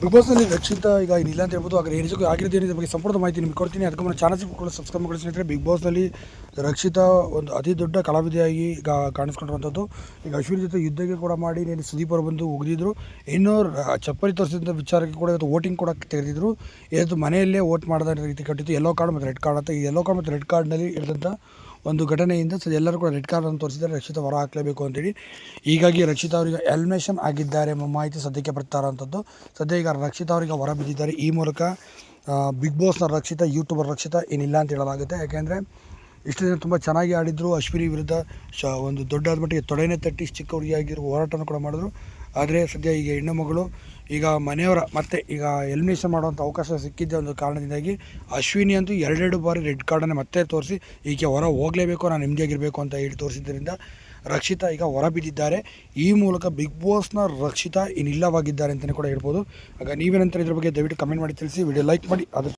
Big ಬಾಸ್ನಲ್ಲಿ Rakshita, ಈಗ ಇಲ್ಲ ಅಂತ ಹೇಳ್ಬೋದು ಆದರೆ ನಿಜಕ್ಕೂ ಆಗಿರೋದು ಏನಿದೆ ಬಗ್ಗೆ ಸಂಪೂರ್ಣ ಮಾಹಿತಿ ನಿಮ್ಗೆ ಕೊಡ್ತೀನಿ. ಅದಕ್ಕೆ ಮುನ್ನ ಚಾನಲ್ ಕೂಡ ಸಬ್ಸ್ಕ್ರೈಬ್ ಮಾಡಿ ಸ್ನೇಹಿತರೆ. ಬಿಗ್ ಬಾಸ್ನಲ್ಲಿ ರಕ್ಷಿತಾ ಒಂದು ಅತಿ ದೊಡ್ಡ ಕಲಾವಿದೆಯಾಗಿ ಈಗ ಕಾಣಿಸ್ಕೊಂಡಿರುವಂಥದ್ದು. ಈಗ ಅಶ್ವಿನಿ ಜೊತೆ ಯುದ್ಧಕ್ಕೆ ಕೂಡ ಮಾಡಿ ನೀನು ಸುದೀಪ್ ಅವರು ಬಂದು ಉಗಿದಿದ್ರು. ಇನ್ನೂ ಚಪ್ಪಲಿ ತೋರಿಸಿದಂಥ ವಿಚಾರಕ್ಕೆ ಕೂಡ ಇವತ್ತು ವೋಟಿಂಗ್ ಕೂಡ ತೆಗೆದಿದ್ರು. ಇವತ್ತು ಮನೆಯಲ್ಲೇ ವೋಟ್ ಮಾಡಿದ ರೀತಿ ಕಟ್ಟಿತ್ತು ಯೆಲ್ಲೋ ಕಾರ್ಡ್ ಮತ್ತು ರೆಡ್ ಕಾರ್ಡ್ ಅಂತ. ಈ ಯೆಲ್ಲೋ ಕಾರ್ಡ್ ಮತ್ತು ರೆಡ್ ಕಾರ್ಡ್ನಲ್ಲಿ ಇರಿದಂಥ ಒಂದು ಘಟನೆಯಿಂದ ಸರ್ ಎಲ್ಲರೂ ಕೂಡ ರೆಡ್ ಕಾರ್ಡ್ ಅನ್ನು ತೋರಿಸಿದರೆ ರಕ್ಷಿತಾ ಹೊರ ಹಾಕಲೇಬೇಕು ಅಂತೇಳಿ. ಹೀಗಾಗಿ ರಕ್ಷಿತಾ ಅವರಿಗೆ ಎಲ್ಮೇಷನ್ ಆಗಿದ್ದಾರೆ ಎಂಬ ಮಾಹಿತಿ ಸದ್ಯಕ್ಕೆ ಬರ್ತಾರಂಥದ್ದು ಸದ್ಯ ಈಗ ರಕ್ಷಿತಾ ಅವರಿಗೆ ಹೊರ ಬಿದ್ದಿದ್ದಾರೆ. ಈ ಮೂಲಕ ಬಿಗ್ ಬಾಸ್ನ ರಕ್ಷಿತ, ಯೂಟ್ಯೂಬರ್ ರಕ್ಷಿತ ಏನಿಲ್ಲ ಅಂತ ಹೇಳಲಾಗುತ್ತೆ. ಯಾಕೆಂದರೆ ಇಷ್ಟು ದಿನ ತುಂಬ ಚೆನ್ನಾಗಿ ಆಡಿದ್ರು. ಅಶ್ವಿನಿ ವಿರುದ್ಧ ಶ, ಒಂದು ದೊಡ್ಡಾದ ಮಟ್ಟಿಗೆ ತೊಡೆನೇ ತಟ್ಟಿ ಚಿಕ್ಕ ಹುಡುಗಿಯಾಗಿರೋ ಹೋರಾಟವನ್ನು ಕೂಡ ಮಾಡಿದ್ರು. ಆದರೆ ಸದ್ಯ ಈಗ ಹೆಣ್ಣು ಮಗಳು ಈಗ ಮನೆಯವರ, ಮತ್ತೆ ಈಗ ಎಲಿಮಿನೇಷನ್ ಮಾಡುವಂಥ ಅವಕಾಶ ಸಿಕ್ಕಿದ್ದ ಒಂದು ಕಾರಣದಿಂದಾಗಿ ಅಶ್ವಿನಿ ಅಂತೂ ಎರಡೆರಡು ಬಾರಿ ರೆಡ್ ಕಾರ್ಡನ್ನು ಮತ್ತೆ ತೋರಿಸಿ ಈಕೆ ಹೊರ ಹೋಗಲೇಬೇಕು, ನಾನು ನೆಮ್ಮದಿಯಾಗಿರಬೇಕು ಅಂತ ಹೇಳಿ ತೋರಿಸಿದ್ದರಿಂದ ರಕ್ಷಿತಾ ಈಗ ಹೊರ ಬಿದ್ದಿದ್ದಾರೆ. ಈ ಮೂಲಕ ಬಿಗ್ ಬಾಸ್ನ ರಕ್ಷಿತಾ ಇನ್ನಿಲ್ಲವಾಗಿದ್ದಾರೆ ಅಂತಲೇ ಕೂಡ ಹೇಳ್ಬೋದು. ಆಗ ನೀವೇನಂತಾರೆ ಇದ್ರ ಬಗ್ಗೆ ದಯವಿಟ್ಟು ಕಮೆಂಟ್ ಮಾಡಿ, ತಿಳಿಸಿ. ವಿಡಿಯೋ ಲೈಕ್ ಮಾಡಿ. ಅದು